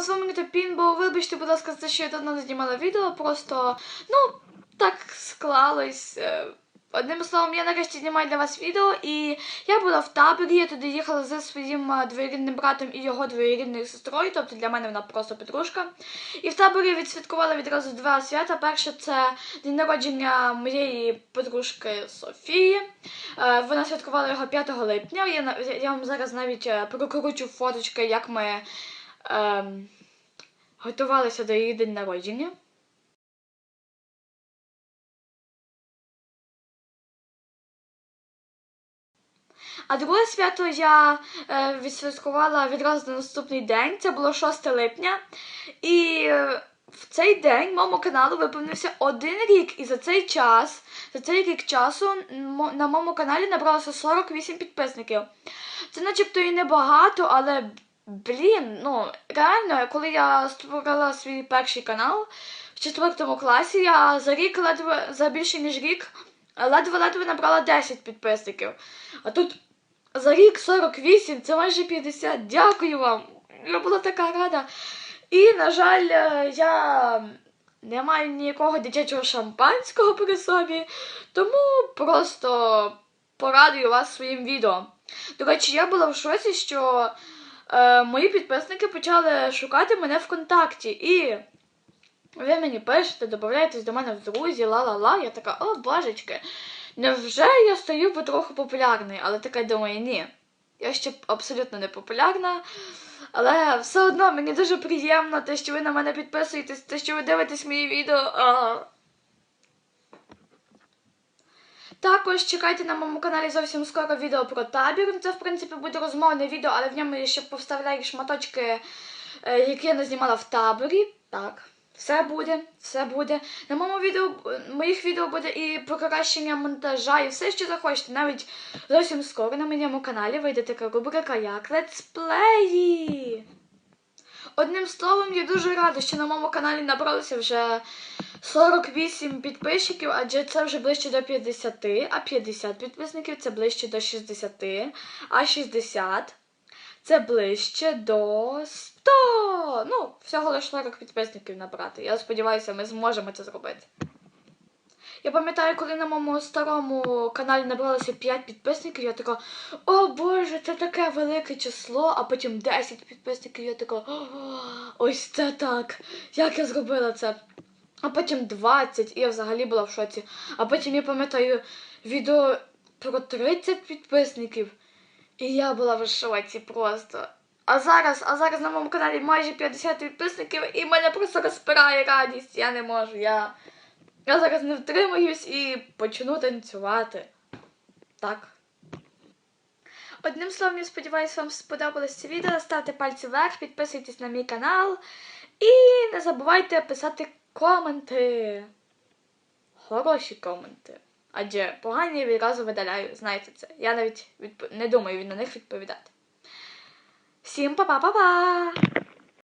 з вами Пінбо. Вибачте, будь ласка, за те, що я давно не знімала відео, просто, ну, так склалось. Е, Одним словом, я нарешті знімаю для вас відео, і я була в таборі, я туди їхала зі своїм е, двоюрідним братом і його двоюрідною сестрою, тобто для мене вона просто подружка. І в таборі відсвяткувала відразу два свята. Перше це день народження моєї подружки Софії. Е, Вона святкувала його 5 липня. Я, вам зараз навіть прокручу фоточки, як ми ем, готувалися до її день народження. А друге свято я е, відсвяткувала відразу на наступний день. Це було 6 липня. І е, в цей день моєму каналу виповнився один рік. І за цей час, за цей рік часу на моєму каналі набралося 48 підписників. Це начебто і небагато, але блін, ну реально, коли я створила свій перший канал в четвертому класі, я за рік ледве за більше ніж рік ледве-ледве набрала 10 підписників. А тут за рік 48, це майже 50. Дякую вам. Я була така рада. І, на жаль, е, я не маю ніякого дитячого шампанського при собі, тому просто порадую вас своїм відео. До речі, я була в шоці, що е, мої підписники почали шукати мене ВКонтакті. І ви мені пишете, додаєтесь до мене в друзі, ла-ла-ла. Я така, о, божечки, невже я стаю потроху популярною? Але така думаю, ні. Я ще абсолютно не популярна. Але все одно мені дуже приємно те, що ви на мене підписуєтесь, те, що ви дивитесь мої відео. А. Також чекайте на моєму каналі зовсім скоро відео про табір. Це, в принципі, буде розмовне відео, але в ньому я ще повставляю шматочки, е, які я не знімала в таборі. Так, все буде, все буде. На моєму відео, моїх відео буде і покращення монтажа, і все, що захочете. Навіть зовсім скоро на моєму каналі вийде така рубрика як летсплеї. Одним словом, я дуже рада, що на моєму каналі набралося вже 48 підписчиків, адже це вже ближче до 50, а 50 підписників це ближче до 60, а 60 це ближче до 100. Ну, всього лише 40 підписників набрати. Я сподіваюся, ми зможемо це зробити. Я пам'ятаю, коли на моєму старому каналі набралося 5 підписників, я така, о Боже, це таке велике число, а потім 10 підписників, я така, «О, ось це так. Як я зробила це? А потім 20, і я взагалі була в шоці. А потім я пам'ятаю відео про 30 підписників, і я була в шоці просто. А зараз, а зараз на моєму каналі майже 50 підписників, і мене просто розпирає радість. Я не можу. Я, я зараз не втримаюсь і почну танцювати. Так. Одним словом, я сподіваюся, вам сподобалось це відео. Ставте пальці вверх, підписуйтесь на мій канал. І не забувайте писати коменти. Хороші коменти. Адже погані відразу видаляю, знаєте це. Я навіть відп... не думаю на них відповідати. Всім па-па-па-па!